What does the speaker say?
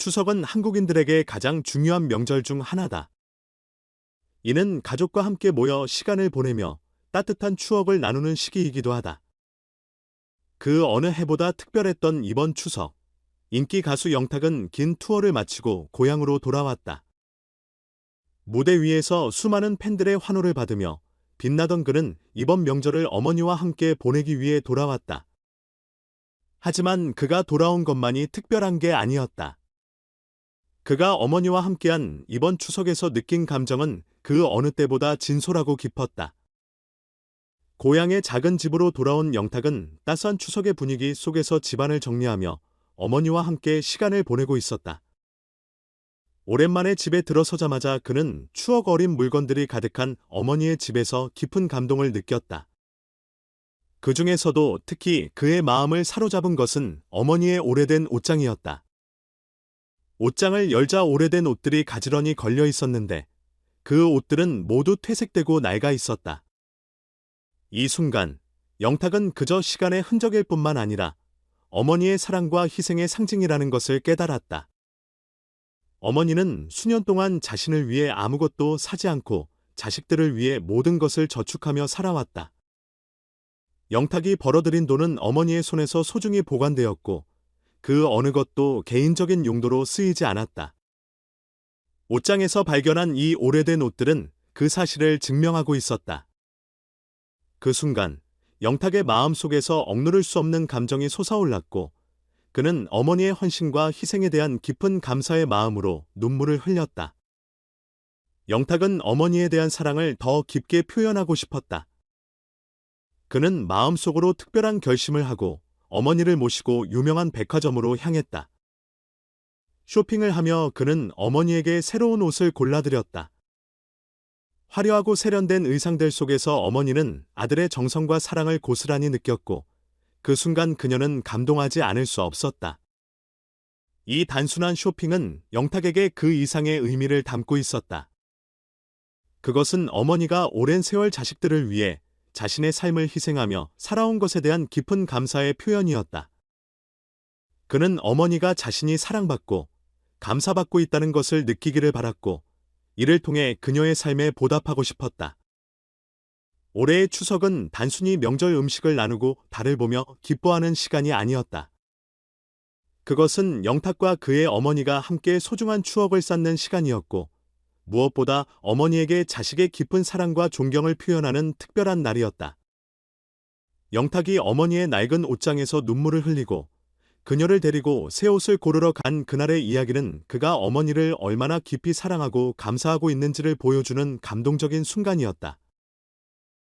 추석은 한국인들에게 가장 중요한 명절 중 하나다. 이는 가족과 함께 모여 시간을 보내며 따뜻한 추억을 나누는 시기이기도 하다. 그 어느 해보다 특별했던 이번 추석. 인기 가수 영탁은 긴 투어를 마치고 고향으로 돌아왔다. 무대 위에서 수많은 팬들의 환호를 받으며 빛나던 그는 이번 명절을 어머니와 함께 보내기 위해 돌아왔다. 하지만 그가 돌아온 것만이 특별한 게 아니었다. 그가 어머니와 함께한 이번 추석에서 느낀 감정은 그 어느 때보다 진솔하고 깊었다. 고향의 작은 집으로 돌아온 영탁은 따스한 추석의 분위기 속에서 집안을 정리하며 어머니와 함께 시간을 보내고 있었다. 오랜만에 집에 들어서자마자 그는 추억 어린 물건들이 가득한 어머니의 집에서 깊은 감동을 느꼈다. 그 중에서도 특히 그의 마음을 사로잡은 것은 어머니의 오래된 옷장이었다. 옷장을 열자 오래된 옷들이 가지런히 걸려 있었는데 그 옷들은 모두 퇴색되고 낡아 있었다. 이 순간 영탁은 그저 시간의 흔적일 뿐만 아니라 어머니의 사랑과 희생의 상징이라는 것을 깨달았다. 어머니는 수년 동안 자신을 위해 아무것도 사지 않고 자식들을 위해 모든 것을 저축하며 살아왔다. 영탁이 벌어들인 돈은 어머니의 손에서 소중히 보관되었고 그 어느 것도 개인적인 용도로 쓰이지 않았다. 옷장에서 발견한 이 오래된 옷들은 그 사실을 증명하고 있었다. 그 순간 영탁의 마음 속에서 억누를 수 없는 감정이 솟아올랐고 그는 어머니의 헌신과 희생에 대한 깊은 감사의 마음으로 눈물을 흘렸다. 영탁은 어머니에 대한 사랑을 더 깊게 표현하고 싶었다. 그는 마음속으로 특별한 결심을 하고 어머니를 모시고 유명한 백화점으로 향했다. 쇼핑을 하며 그는 어머니에게 새로운 옷을 골라드렸다. 화려하고 세련된 의상들 속에서 어머니는 아들의 정성과 사랑을 고스란히 느꼈고 그 순간 그녀는 감동하지 않을 수 없었다. 이 단순한 쇼핑은 영탁에게 그 이상의 의미를 담고 있었다. 그것은 어머니가 오랜 세월 자식들을 위해 자신의 삶을 희생하며 살아온 것에 대한 깊은 감사의 표현이었다. 그는 어머니가 자신이 사랑받고 감사받고 있다는 것을 느끼기를 바랐고 이를 통해 그녀의 삶에 보답하고 싶었다. 올해의 추석은 단순히 명절 음식을 나누고 달을 보며 기뻐하는 시간이 아니었다. 그것은 영탁과 그의 어머니가 함께 소중한 추억을 쌓는 시간이었고, 무엇보다 어머니에게 자식의 깊은 사랑과 존경을 표현하는 특별한 날이었다. 영탁이 어머니의 낡은 옷장에서 눈물을 흘리고 그녀를 데리고 새 옷을 고르러 간 그날의 이야기는 그가 어머니를 얼마나 깊이 사랑하고 감사하고 있는지를 보여주는 감동적인 순간이었다.